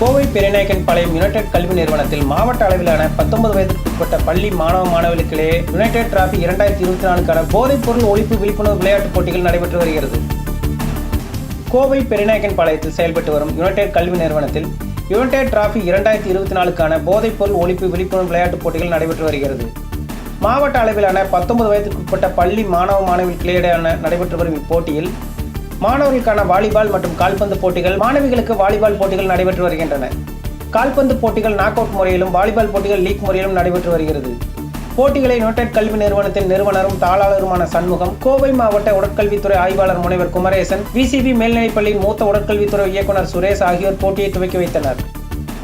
கோவை பெரியநாயக்கன் பாளையம் United கல்வி நிறுவனத்தில் மாவட்ட அளவிலான பத்தொன்பது வயதிற்குட்பட்ட பள்ளி மாணவ மாணவர்களுக்கிடையே யுனைடெட் டிராபி இரண்டாயிரத்தி இருபத்தி நான்கான போதைப் பொருள் ஒழிப்பு விழிப்புணர்வு விளையாட்டுப் போட்டிகள் நடைபெற்று வருகிறது. கோவை பெரியநாயக்கன் பாளையத்தில் செயல்பட்டு வரும் யுனைடெட் கல்வி நிறுவனத்தில் யுனைடெட் டிராபி இரண்டாயிரத்தி இருபத்தி நாலுக்கான போதைப் பொருள் ஒழிப்பு விழிப்புணர்வு விளையாட்டுப் போட்டிகள் நடைபெற்று வருகிறது. மாவட்ட அளவிலான பத்தொன்பது வயதிற்குட்பட்ட பள்ளி மாணவ மாணவிகளுக்கிடையேயான நடைபெற்று வரும் இப்போட்டியில் மாணவர்களுக்கான வாலிபால் மற்றும் கால்பந்து போட்டிகள் மாணவிகளுக்கு வாலிபால் போட்டிகள் நடைபெற்று வருகின்றன. கால்பந்து போட்டிகள் நாக் அவுட் முறையிலும் வாலிபால் போட்டிகள் லீக் முறையிலும் நடைபெற்று வருகிறது. போட்டிகளை நோட்டட் கல்வி நிறுவனத்தின் நிறுவனரும் தாளாளருமான சண்முகம் கோவை மாவட்ட உடற்கல்வித்துறை ஆய்வாளர் முனைவர் குமரேசன் விசிபி மேல்நிலைப்பள்ளியின் மூத்த உடற்கல்வித்துறை இயக்குனர் சுரேஷ் ஆகியோர் போட்டியை துவக்கி வைத்தனர்.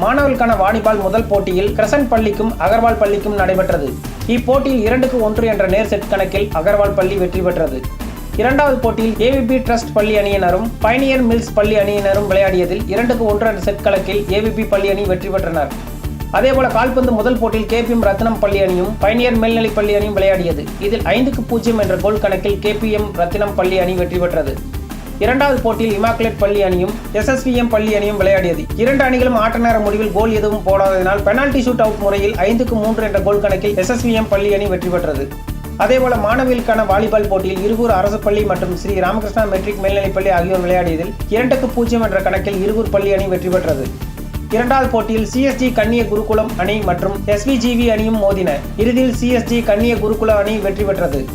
மாணவர்களுக்கான வாலிபால் முதல் போட்டியில் கிரசன் பள்ளிக்கும் அகர்வால் பள்ளிக்கும் நடைபெற்றது. இப்போட்டியில் இரண்டுக்கு ஒன்று என்ற நேர் செட் கணக்கில் அகர்வால் பள்ளி வெற்றி பெற்றது. இரண்டாவது போட்டியில் ஏவிபி ட்ரஸ்ட் பள்ளி அணியினரும் பயணியர் மில்ஸ் பள்ளி அணியினரும் விளையாடியதில் இரண்டுக்கு ஒன்று என்ற செட் கணக்கில் ஏவிபி பள்ளி அணி வெற்றி பெற்றனர். அதேபோல கால்பந்து முதல் போட்டியில் கேபிஎம் ரத்னம் பள்ளி அணியும் பயணியர் மேல்நிலைப் பள்ளி அணியும் விளையாடியது. இதில் ஐந்துக்கு பூஜ்ஜியம் என்ற கோல் கணக்கில் கேபிஎம் ரத்தினம் பள்ளி அணி வெற்றி பெற்றது. இரண்டாவது போட்டியில் இமாக்குலேட் பள்ளி அணியும் எஸ்எஸ்விஎம் பள்ளி அணியும் விளையாடியது. இரண்டு அணிகளும் ஆட்ட நேர முடிவில் கோல் எதுவும் போடாததினால் பெனால்டி ஷூட் அவுட் முறையில் ஐந்துக்கு மூன்று என்ற கோல் கணக்கில் எஸ்எஸ்விஎம் பள்ளி அணி வெற்றி பெற்றது. அதேபோல மாணவிகளுக்கான வாலிபால் போட்டியில் இருகூர் அரசு பள்ளி மற்றும் ஸ்ரீ ராமகிருஷ்ணா மெட்ரிக் மேல்நிலைப்பள்ளி ஆகியோர் விளையாடியதில் இரண்டுக்கு பூஜ்ஜியம் என்ற கணக்கில் இருகூர் பள்ளி அணி வெற்றி பெற்றது. இரண்டாவது போட்டியில் சிஎஸ்டி கன்னிய குருகுலம் அணி மற்றும் எஸ்விஜிவி அணியும் மோதின. இறுதியில் சிஎஸ்டி கன்னிய குருகுல அணி வெற்றி பெற்றது.